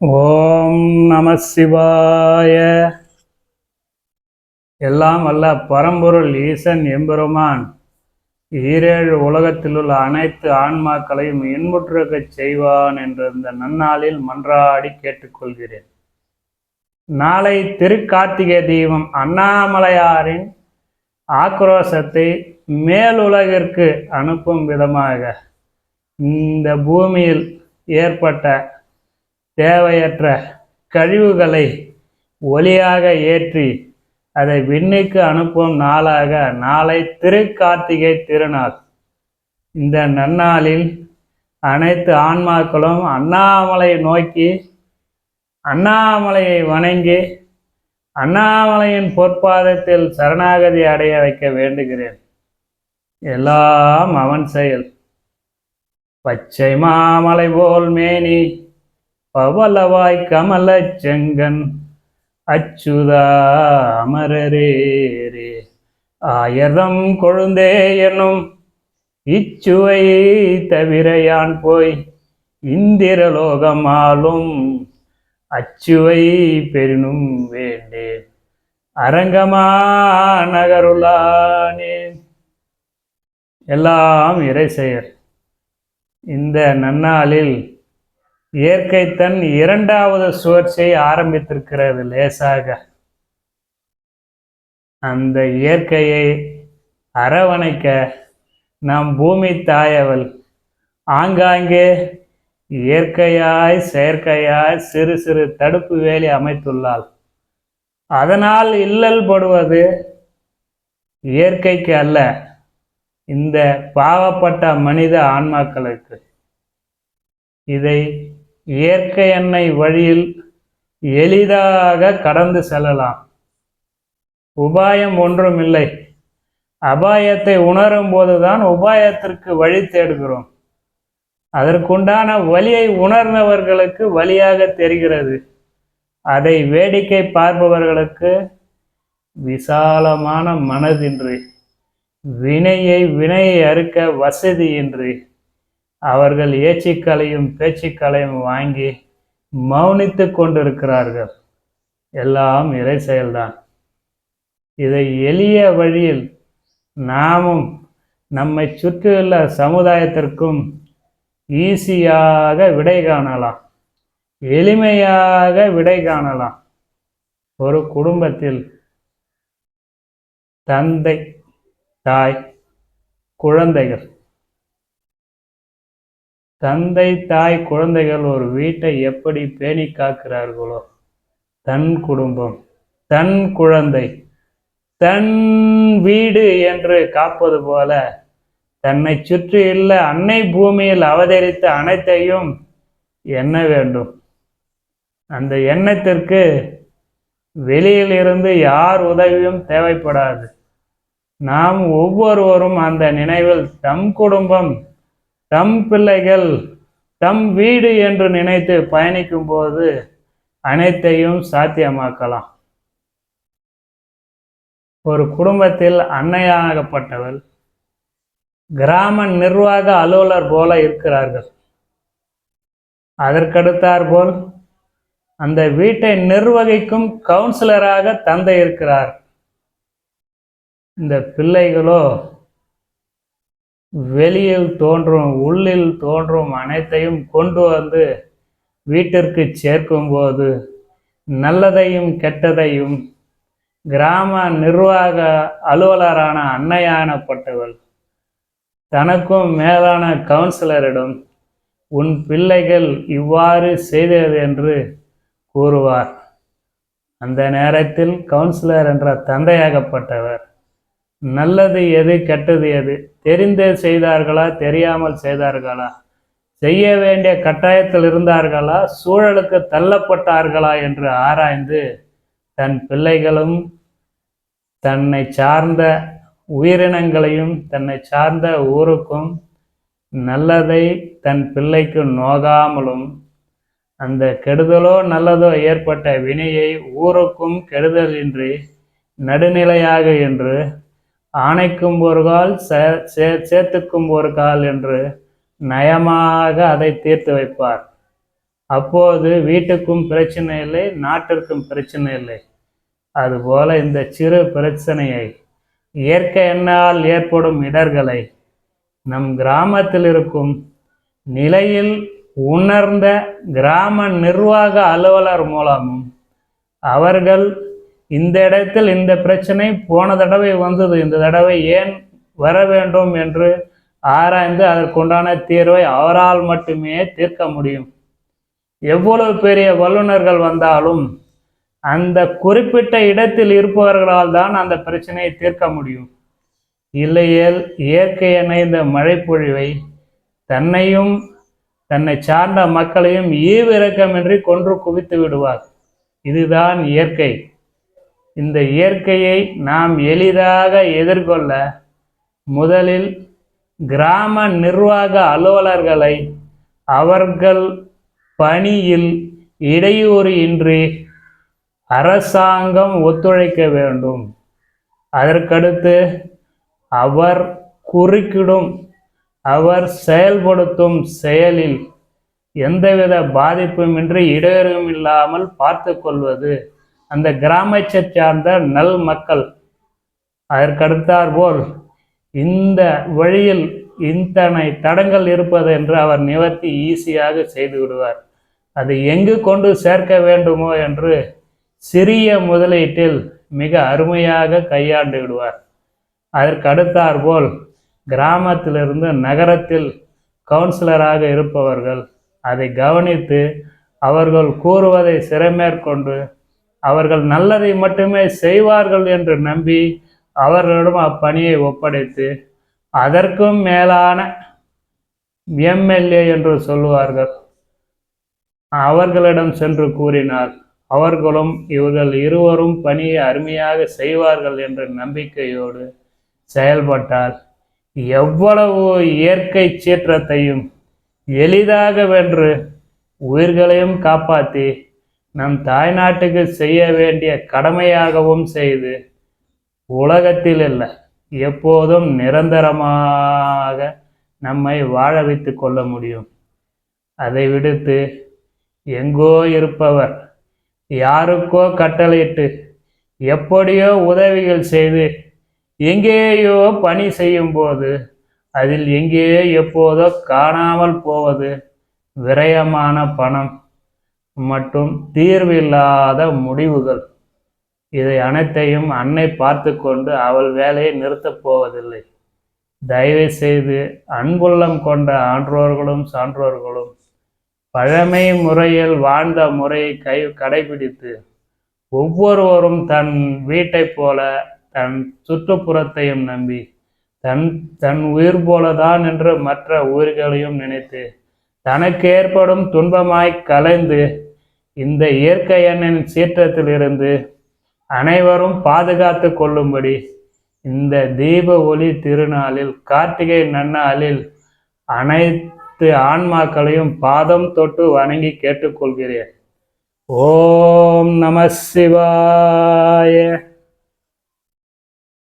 ஓம் நம சிவாய. எல்லாம் அல்ல பரம்பொருள் ஈசன் எம்பெருமான். ஈரேழு உலகத்திலுள்ள அனைத்து ஆன்மாக்களையும் இன்புற்றுக்கச் செய்வான் என்ற இந்த நன்னாளில் மன்றாடி கேட்டுக்கொள்கிறேன். நாளை திருக்கார்த்திகை தீபம் அண்ணாமலையாரின் ஆக்ரோஷத்தை மேலுலகிற்கு அனுப்பும் விதமாக இந்த பூமியில் ஏற்பட்ட தேவையற்ற கழிவுகளை ஒளியாக ஏற்றி அதை விண்ணுக்கு அனுப்பும் நாளாக நாளை திருக்கார்த்திகை திருநாள். இந்த நன்னாளில் அனைத்து ஆன்மாக்களும் அண்ணாமலை நோக்கி அண்ணாமலையை வணங்கி அண்ணாமலையின் பொற்பாதத்தில் சரணாகதி அடைய வைக்க வேண்டுகிறேன். எல்லாம் அவன் செயல். பச்சை மாமலை போல் மேனி பவலவாய் கமல செங்கன் அச்சுதா அமரரேரே ஆயதம் கொழுந்தே என்னும் இச்சுவை தவிர யான் போய் இந்திரலோகம் ஆளும் அச்சுவை பெரினும் வேண்டேன். அரங்கமா நகருளானே. எல்லாம் இறை செயல் இந்த நன்னாளில் இயற்கை தன் இரண்டாவது சுழற்சியை ஆரம்பித்திருக்கிறது லேசாக. அந்த இயற்கையை அரவணைக்க நம் பூமி தாயவள் ஆங்காங்கே இயற்கையாய் செயற்கையாய் சிறு சிறு தடுப்பு வேலி அமைத்துள்ளாள். அதனால் இல்லல் படுவது இயற்கைக்கு அல்ல இந்த பாவப்பட்ட மனித ஆன்மாக்களுக்கு. இதை இயற்கை எண்ணெய் வழியில் எளிதாக கடந்து செல்லலாம். உபாயம் ஒன்றுமில்லை. அபாயத்தை உணரும் போதுதான் உபாயத்திற்கு வழி தேடுகிறோம். அதற்குண்டான வழியை உணர்ந்தவர்களுக்கு வழியாக தெரிகிறது. அதை வேடிக்கை பார்ப்பவர்களுக்கு விசாலமான மனதின்றி வினையை வினையை அறுக்க வசதியின்றி அவர்கள் ஏச்சிக்கலையும் பேச்சுக்களையும் வாங்கி மௌனித்து கொண்டிருக்கிறார்கள். எல்லாம் இறை செயல்தான். இதை எளிய வழியில் நாமும் நம்மை சுற்றியுள்ள சமுதாயத்திற்கும் ஈஸியாக விடை காணலாம். எளிமையாக விடை காணலாம். ஒரு குடும்பத்தில் தந்தை தாய் குழந்தைகள் தந்தை தாய் குழந்தைகள் ஒரு வீட்டை எப்படி பேணி காக்கிறார்களோ தன் குடும்பம் தன் குழந்தை தன் வீடு என்று காப்பது போல தன்னை சுற்றியுள்ள அன்னை பூமியில் அவதரித்த அனைத்தையும் எண்ண வேண்டும். அந்த எண்ணத்திற்கு வெளியில் இருந்து யார் உதவியும் தேவைப்படாது. நாம் ஒவ்வொருவரும் அந்த நினைவில் தம் குடும்பம் தம் பிள்ளைகள் தம் வீடு என்று நினைத்து பயணிக்கும் போது அனைத்தையும் சாத்தியமாக்கலாம். ஒரு குடும்பத்தில் அன்னையாகப்பட்டவள் கிராம நிர்வாக அலுவலர் போல இருக்கிறார்கள். அதற்கடுத்தார் போல் அந்த வீட்டை நிர்வகிக்கும் கவுன்சிலராக தந்தை இருக்கிறார். இந்த பிள்ளைகளோ வெளியில் தோன்றும் உள்ளில் தோன்றும் அனைத்தையும் கொண்டு வந்து வீட்டிற்கு சேர்க்கும்போது நல்லதையும் கெட்டதையும் கிராம நிர்வாக அலுவலரான அன்னையானப்பட்டவள் தனக்கும் மேலான கவுன்சிலரிடம் உன் பிள்ளைகள் இவ்வாறு செய்தது என்று கூறுவார். அந்த நேரத்தில் கவுன்சிலர் என்ற தந்தையாகப்பட்டவர் நல்லது எது கெட்டது எது? தெரிந்தே செய்தார்களா தெரியாமல் செய்தார்களா? செய்ய வேண்டிய கட்டாயத்தில் இருந்தார்களா? சூழலுக்கு தள்ளப்பட்டார்களா என்று ஆராய்ந்து தன் பிள்ளைகளும் தன்னை சார்ந்த உயிரினங்களையும் தன்னை சார்ந்த ஊருக்கும் நல்லதை தன் பிள்ளைக்கு நோகாமலும் அந்த கெடுதலோ நல்லதோ ஏற்பட்ட வினையை ஊருக்கும் கெடுதலின்றி நடுநிலையாக என்று ஆணைக்கும் ஒரு கால் சே- சே- சேர்த்துக்கும் ஒரு கால் என்று நயமாக அதை தீர்த்து வைப்பார். அப்போது வீட்டுக்கும் பிரச்சனை இல்லை நாட்டிற்கும் பிரச்சனை இல்லை. அதுபோல இந்த சிறு பிரச்சனையை இயற்கை எண்ணால் ஏற்படும் இடர்களை நம் கிராமத்தில் இருக்கும் நிலையில் உணர்ந்த கிராம நிர்வாக அலுவலர் மூலமும் அவர்கள் இந்த இடத்தில் இந்த பிரச்சனை போன தடவை வந்தது. இந்த தடவை ஏன் வர வேண்டும் என்று ஆராய்ந்து அதற்குண்டான தீர்வை அவரால் மட்டுமே தீர்க்க முடியும். எவ்வளவு பெரிய வல்லுநர்கள் வந்தாலும் அந்த குறிப்பிட்ட இடத்தில் இருப்பவர்களால் தான் அந்த பிரச்சனையை தீர்க்க முடியும். இல்லையேல் இயற்கை இணைந்த மழைப்பொழிவை தன்னையும் தன்னை சார்ந்த மக்களையும் ஈவிரக்கமின்றி கொன்று குவித்து விடுவார். இதுதான் இயற்கை. இந்த இயற்கையை நாம் எளிதாக எதிர்கொள்ள முதலில் கிராம நிர்வாக அலுவலர்களை அவர்கள் பணியில் இடையூறு இன்றி அரசாங்கம் ஒத்துழைக்க வேண்டும். அதற்கடுத்து அவர் குறுக்கிடும் அவர் செயல்படுத்தும் செயலில் எந்தவித பாதிப்புமின்றி இடையூறும் இல்லாமல் பார்த்து கொள்வது அந்த கிராமத்தை சார்ந்த நல் மக்கள். அதற்கடுத்தார் போல் இந்த வழியில் இத்தனை தடங்கள் இருப்பது என்று அவர் நிவர்த்தி ஈஸியாக செய்து விடுவார். அது எங்கு கொண்டு சேர்க்க வேண்டுமோ என்று சிறிய முதலீட்டில் மிக அருமையாக கையாண்டு விடுவார். அதற்கு அடுத்தாற்போல் கிராமத்திலிருந்து நகரத்தில் கவுன்சிலராக இருப்பவர்கள் அதை கவனித்து அவர்கள் கூறுவதை சிறமேற்கொண்டு அவர்கள் நல்லதை மட்டுமே செய்வார்கள் என்று நம்பி அவர்களிடம் அப்பணியை ஒப்படைத்து அதற்கும் மேலான எம்எல்ஏ என்று சொல்லுவார்கள். அவர்களிடம் சென்று கூறினார் அவர்களும் இவர்கள் இருவரும் பணியை அருமையாக செய்வார்கள் என்ற நம்பிக்கையோடு செயல்பட்டால் எவ்வளவு இயற்கை சீற்றத்தையும் எளிதாக வென்று உயிர்களையும் காப்பாற்றி நம் தாய்நாட்டுக்கு செய்ய வேண்டிய கடமையாகவும் செய்து உலகத்தில் இல்லை எப்போதும் நிரந்தரமாக நம்மை வாழ வைத்து கொள்ள முடியும். அதை விடுத்து எங்கோ இருப்பவர் யாருக்கோ கட்டளையிட்டு எப்படியோ உதவிகள் செய்து எங்கேயோ பணி செய்யும் போது அதில் எங்கேயோ எப்போதோ காணாமல் போவது விரயமான பணம். மற்றும் தீர்வில்லாத முடிவுகள். இதை அனைத்தையும் அன்னை பார்த்து கொண்டு அவள் வேலையை நிறுத்தப் போவதில்லை. தயவு செய்து அன்புள்ளம் கொண்ட ஆன்றோர்களும் சான்றோர்களும் பழமை முறையில் வாழ்ந்த முறையை கை கடைபிடித்து ஒவ்வொருவரும் தன் வீட்டைப் போல தன் சுற்றுப்புறத்தையும் நம்பி தன் தன் உயிர் போலதான் என்று மற்ற உயிர்களையும் நினைத்து தனக்கு ஏற்படும் துன்பமாய் கலைந்து இந்த இயற்கை எண்ணின் சீற்றத்திலிருந்து அனைவரும் பாதுகாத்து கொள்ளும்படி இந்த தீப ஒளி திருநாளில் கார்த்திகை நன்னாளில் அனைத்து ஆன்மாக்களையும் பாதம் தொட்டு வணங்கி கேட்டுக்கொள்கிறேன். ஓம் நம சிவாய.